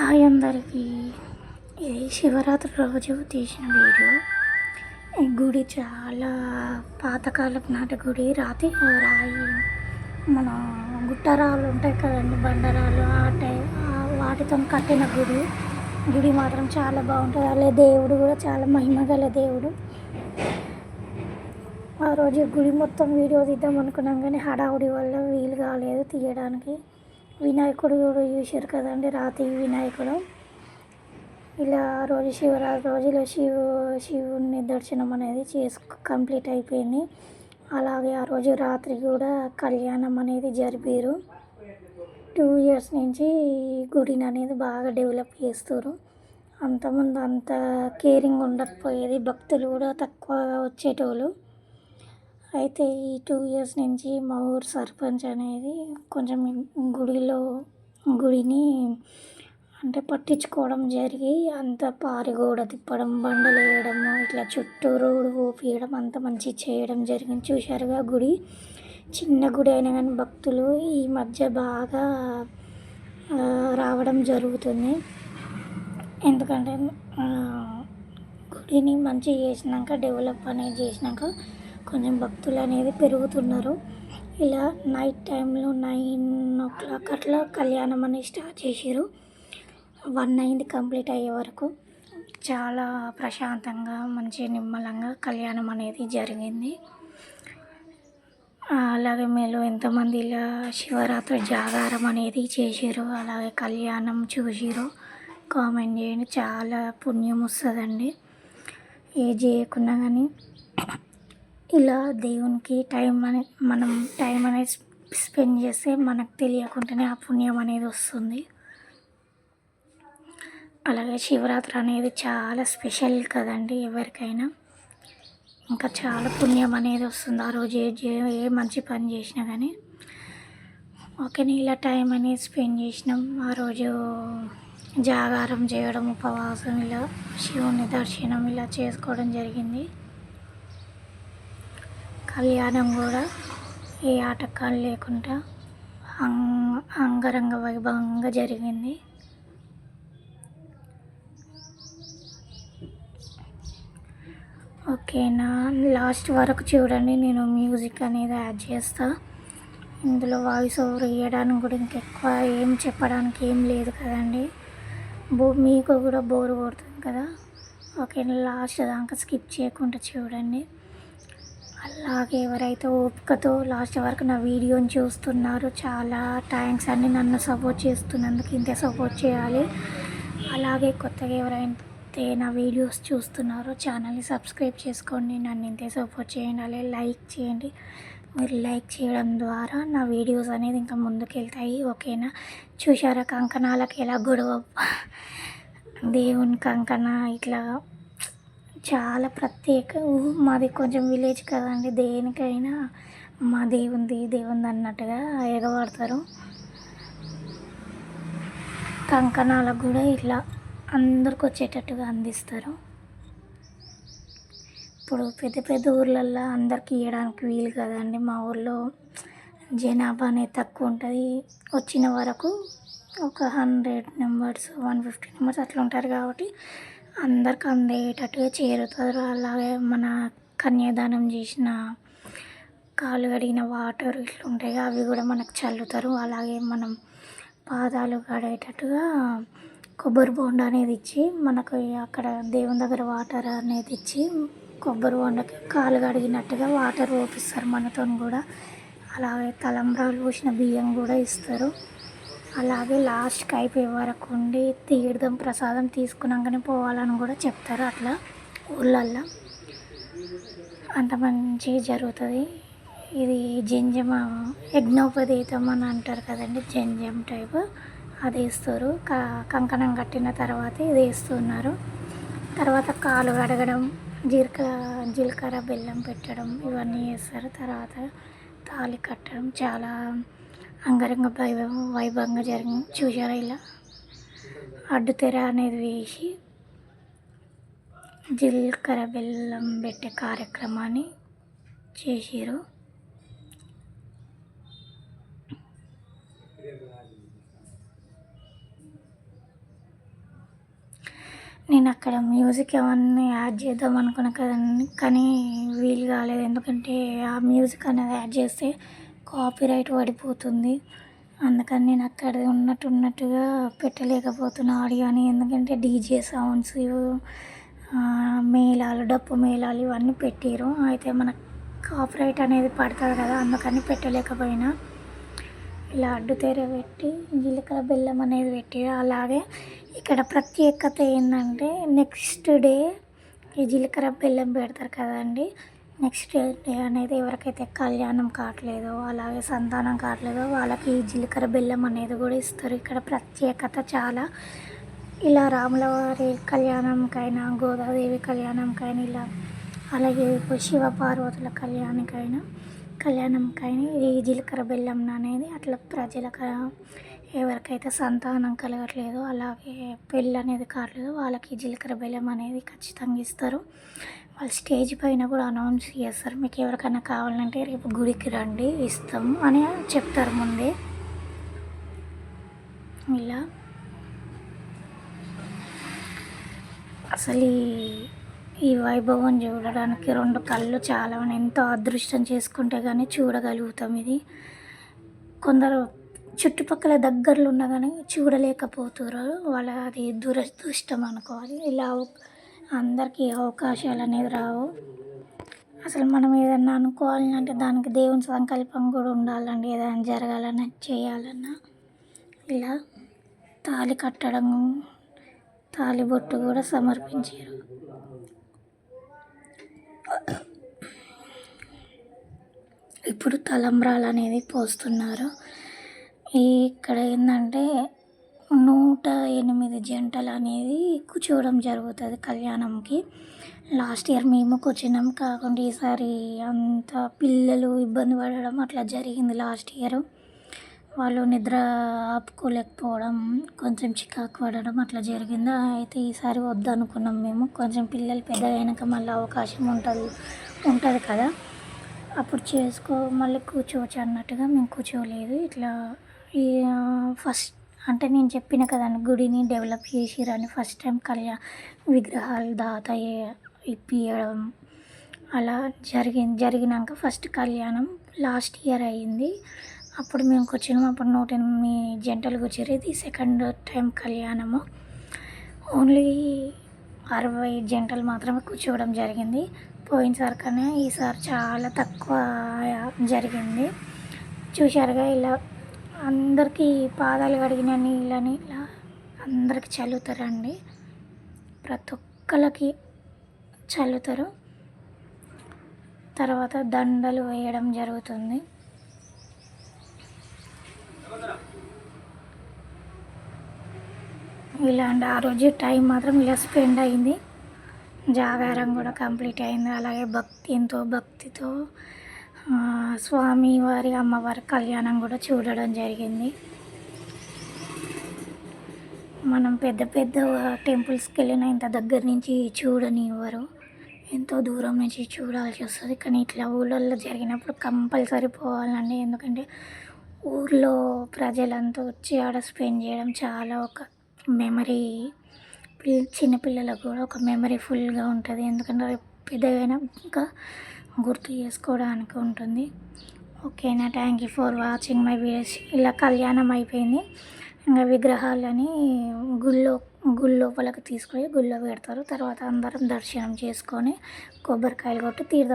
Hi అందరికీ. ఇది శివరాత్రి రోజు తీసిన వీడియో. ఈ గుడి చాలా పాతకాలపు నాటి గుడి. రాతి రాయి మన గుట్టరాలు ఉంటాయి కదండి బండరాలు ఆ టై వాటితో కట్టిన గుడి. గుడి మాత్రం చాలా బాగుంటుంది. అలాగే దేవుడు కూడా చాలా మహిమ గల దేవుడు. ఆ రోజు గుడి మొత్తం వీడియో తీద్దాం అనుకున్నాం కానీ హడావుడి వల్ల వీలు కాలేదు తీయడానికి. వినాయకుడు కూడా చూశారు కదండి రాతి వినాయకుడు. ఇలా ఆ రోజు శివరాత్రి రోజులో శివు శివుని దర్శనం అనేది చేసుకు కంప్లీట్ అయిపోయింది. అలాగే ఆ రోజు రాత్రి కూడా కళ్యాణం అనేది జరిపారు. టూ ఇయర్స్ నుంచి గుడిని అనేది బాగా డెవలప్ చేస్తారు అంతకుముందు అంత కేరింగ్ ఉండకపోయేది భక్తులు కూడా తక్కువ వచ్చేటోళ్ళు. అయితే ఈ టూ ఇయర్స్ నుంచి మా ఊరు సర్పంచ్ అనేది కొంచెం గుడిలో గుడిని అంటే పట్టించుకోవడం జరిగి అంత పారిగోడ తిప్పడం బండలు వేయడం ఇట్లా చుట్టూ రోడ్డు ఊపియడం అంత మంచి చేయడం జరిగింది. చూశారుగా గుడి? చిన్న గుడి అయినా కానీ భక్తులు ఈ మధ్య బాగా రావడం జరుగుతుంది. ఎందుకంటే గుడిని మంచిగా చేసినాక డెవలప్ అనేది చేసినాక కొంచెం భక్తులు అనేది పెరుగుతున్నారు. ఇలా నైట్ టైంలో నైన్ ఓ క్లాక్ అట్లా కళ్యాణం అనేది స్టార్ట్ చేసారు వన్ అయింది కంప్లీట్ అయ్యే వరకు. చాలా ప్రశాంతంగా మంచి నిమ్మలంగా కళ్యాణం అనేది జరిగింది. అలాగే మీరు ఎంతమంది ఇలా శివరాత్రి జాగారం అనేది చేసారు అలాగే కళ్యాణం చూసిరు కామెంట్ చేయండి చాలా పుణ్యం వస్తుందండి. ఏ చేయకున్నా కానీ ఇలా దేవునికి టైం అనే మనం టైం అనేది స్పెండ్ చేస్తే మనకు తెలియకుండానే ఆ పుణ్యం అనేది వస్తుంది. అలాగే శివరాత్రి అనేది చాలా స్పెషల్ కదండి ఎవరికైనా. ఇంకా చాలా పుణ్యం అనేది వస్తుంది ఆ రోజు ఏ చే- ఏ మంచి పని చేసినా కానీ ఓకేనా ఇలా టైం అనేది స్పెండ్ చేసినాం. ఆ రోజు జాగారం చేయడం ఉపవాసం ఇలా శివుని దర్శనం ఇలా చేసుకోవడం జరిగింది. కళ్యాణం కూడా ఏ ఆటకాలు లేకుండా అంగరంగ వైభవంగా జరిగింది. ఓకేనా లాస్ట్ వరకు చూడండి నేను మ్యూజిక్ అనేది యాడ్ చేస్తా. ఇందులో వాయిస్ ఓవర్ ఇవ్వడానికి కూడా ఇంకెక్కువ ఏం చెప్పడానికి ఏం లేదు కదండి. బో మీకు కూడా బోర్ కొడుతుంది కదా. ఓకే లాస్ట్ దాకా స్కిప్ చేయకుండా చూడండి. అలాగే ఎవరైతే ఓపికతో లాస్ట్ వరకు నా వీడియోని చూస్తున్నారో చాలా థ్యాంక్స్ అండి నన్ను సపోర్ట్ చేస్తున్నందుకు ఇంతే సపోర్ట్ చేయాలి. అలాగే కొత్తగా ఎవరైతే నా వీడియోస్ చూస్తున్నారో ఛానల్ని సబ్స్క్రైబ్ చేసుకోండి నన్ను ఇంతే సపోర్ట్ చేయండి అలాగే లైక్ చేయండి. మీరు లైక్ చేయడం ద్వారా నా వీడియోస్ అనేది ఇంకా ముందుకెళ్తాయి ఓకేనా? చూశారా కంకణాలకు ఎలా గొడవ? దేవుని కంకణ ఇట్లా చాలా ప్రత్యేక మాది కొంచెం విలేజ్ కదండి. దేనికైనా మా దేవుంది దేవుంది అన్నట్టుగా ఎగబడతారు. కంకణాలకు కూడా ఇట్లా అందరికి వచ్చేటట్టుగా అందిస్తారు. ఇప్పుడు పెద్ద పెద్ద ఊర్లల్లో అందరికి ఇవ్వడానికి వీలు కదండి. మా ఊర్లో జనాభా అనేది తక్కువ ఉంటుంది. వచ్చిన వరకు ఒక hundred members one fifty members అట్లా ఉంటారు కాబట్టి అందరికి అందేటట్టుగా చేరుతారు. అలాగే మన కన్యాదానం చేసిన కాలు కడిగిన వాటర్ ఇట్లా ఉంటాయి. అవి కూడా మనకు చల్లుతారు. అలాగే మనం పాదాలు కడేటట్టుగా కొబ్బరి బొండ అనేది ఇచ్చి మనకు అక్కడ దేవుని దగ్గర వాటర్ అనేది ఇచ్చి కొబ్బరి బొండకి కాలు కడిగినట్టుగా వాటర్ పోపిస్తారు మనతో కూడా. అలాగే తలంబ్రాలు పోసిన బియ్యం కూడా ఇస్తారు. అలాగే లాస్ట్కి అయిపోయే వరకు ఉండి తీర్థం ప్రసాదం తీసుకున్నాకనే పోవాలని కూడా చెప్తారు అట్లా ఊళ్ళల్లో. అంత మంచిగా జరుగుతుంది. ఇది జంజమ యజ్ఞోపదీతం అని అంటారు కదండి జంజం టైప్. అది వేస్తారు. క కంకణం కట్టిన తర్వాత ఇది వేస్తున్నారు. తర్వాత కాలు కడగడం జీలకర్ర జీలకర్ర బెల్లం పెట్టడం ఇవన్నీ చేస్తారు తర్వాత తాళి కట్టడం చాలా అంగరంగ వైభవం వైభవంగా జరిగింది. చూసారా ఇలా? అడ్డుతెర అనేది వేసి జీలకర్ర బెల్లం పెట్టే కార్యక్రమాన్ని చేసిరు నేను అక్కడ మ్యూజిక్ ఏమన్నా యాడ్ చేద్దాం అనుకున్నా కదండి కానీ వీలు కాలేదు. ఎందుకంటే ఆ మ్యూజిక్ అనేది యాడ్ చేస్తే కాపీరైట్ పడిపోతుంది. అందుకని నేను అక్కడ ఉన్నట్టు ఉన్నట్టుగా పెట్టలేకపోతున్నా ఆడియోని ఎందుకంటే డీజే సౌండ్స్ మేళాలు డప్పు మేళాలు ఇవన్నీ పెట్టారు అయితే మనకు కాపీరైట్ అనేది పడుతుంది కదా అందుకని పెట్టలేకపోయినా. ఇలా అడ్డుతెర పెట్టి జీలకర్ర బెల్లం అనేది పెట్టి అలాగే ఇక్కడ ప్రత్యేకత ఏంటంటే నెక్స్ట్ డే ఈ జీలకర్ర బెల్లం పెడతారు కదండి. నెక్స్ట్ డే అనేది ఎవరికైతే కళ్యాణం కావట్లేదో అలాగే సంతానం కావట్లేదో వాళ్ళకి జీలకర్ర బెల్లం అనేది కూడా ఇస్తారు. ఇక్కడ ప్రత్యేకత చాలా. ఇలా రాములవారి కళ్యాణంకైనా గోదాదేవి కళ్యాణంకైనా ఇలా అలాగే శివ పార్వతుల కళ్యాణంకైనా కళ్యాణంకైనా ఈ జీలకర్ర బెల్లం అనేది అట్లా ప్రజలకు ఎవరికైతే సంతానం కలగట్లేదో అలాగే పెళ్ళి అనేది కావట్లేదు వాళ్ళకి జీలకర్ర బెల్లం అనేది ఖచ్చితంగా ఇస్తారు. వాళ్ళు స్టేజ్ పైన కూడా అనౌన్స్ చేస్తారు మీకు ఎవరికైనా కావాలంటే రేపు గుడికి రండి ఇస్తాము అని చెప్తారు ముందే. ఇలా. అసలు ఈ ఈ వైభవం చూడడానికి రెండు కళ్ళు చాలా ఎంతో అదృష్టం చేసుకుంటే కానీ చూడగలుగుతాం ఇది. కొందరు చుట్టుపక్కల దగ్గరలో ఉన్నా కానీ చూడలేకపోతున్నారు. వాళ్ళ అది దురదృష్టం అనుకోవాలి. ఇలా అందరికీ అవకాశాలు అనేది రావు. అసలు మనం ఏదన్నా అనుకోవాలంటే దానికి దేవుని సంకల్పం కూడా ఉండాలండి. ఏదైనా జరగాలన్నా చేయాలన్నా. ఇలా తాళి కట్టడం తాళిబొట్టు కూడా సమర్పించారు. ఇప్పుడు తలంబ్రాలు అనేది పోస్తున్నారు. ఇక్కడ ఏంటంటే నూట ఎనిమిది జంటలు అనేది కూర్చోవడం జరుగుతుంది కళ్యాణంకి. లాస్ట్ ఇయర్ మేము కూర్చున్నాం కాకుండా ఈసారి అంత పిల్లలు ఇబ్బంది పడడం అట్లా జరిగింది లాస్ట్ ఇయర్. వాళ్ళు నిద్ర ఆపుకోలేకపోవడం కొంచెం చికాకు పడడం అట్లా జరిగింది. అయితే ఈసారి వద్దనుకున్నాం మేము. కొంచెం పిల్లలు పెద్దగైనాక మళ్ళీ అవకాశం ఉంటుంది ఉంటుంది కదా. అప్పుడు చేసుకో మళ్ళీ కూర్చోవచ్చు అన్నట్టుగా మేము కూర్చోలేదు. ఇట్లా ఈ ఫస్ట్ అంటే నేను చెప్పిన కదా గుడిని డెవలప్ చేసిరని ఫస్ట్ టైం కళ్యాణ విగ్రహాలు దాత ఇప్పియడం అలా జరిగింది జరిగినాక ఫస్ట్ కళ్యాణం లాస్ట్ ఇయర్ అయ్యింది అప్పుడు మేము కూర్చున్నాం అప్పుడు నూట ఎనిమిది జంటలు కూర్చారు ఇది సెకండ్ టైం కళ్యాణము. ఓన్లీ అరవై జంటలు మాత్రమే కూర్చోవడం జరిగింది. పోయినసారి కన్నా ఈసారి చాలా తక్కువ జరిగింది. చూశారుగా ఇలా అందరికీ పాదాలు కడిగిన నీళ్ళని ఇలా అందరికి చల్లుతారండి. ప్రతి ఒక్కరికి చల్లుతారు. తర్వాత దండలు వేయడం జరుగుతుంది. ఇలాంటి ఆ రోజు టైం మాత్రం ఇలా స్పెండ్ అయింది. జాగారం కూడా కంప్లీట్ అయింది. అలాగే భక్తి ఎంతో భక్తితో స్వామి వారి అమ్మవారి కళ్యాణం కూడా చూడడం జరిగింది. మనం పెద్ద పెద్ద టెంపుల్స్కి వెళ్ళిన ఇంత దగ్గర నుంచి చూడనివ్వరు. ఎంతో దూరం నుంచి చూడాల్సి వస్తుంది. కానీ ఇట్లా ఊళ్ళల్లో జరిగినప్పుడు కంపల్సరీ పోవాలండి. ఎందుకంటే ఊర్లో ప్రజలంతా వచ్చి ఆడ స్పెండ్ చేయడం చాలా ఒక మెమరీ. చిన్నపిల్లలకు కూడా ఒక మెమరీ ఫుల్గా ఉంటుంది. ఎందుకంటే రేపు ఇంకా గుర్తు చేసుకోవడానికి ఉంటుంది. ఓకేనా thank you for watching my videos. ఇలా కళ్యాణం అయిపోయింది. ఇంకా విగ్రహాలని గుళ్ళో గుడి తీసుకొని గుళ్ళో పెడతారు. తర్వాత అందరం దర్శనం చేసుకొని కొబ్బరికాయలు కొట్టి తీర్థం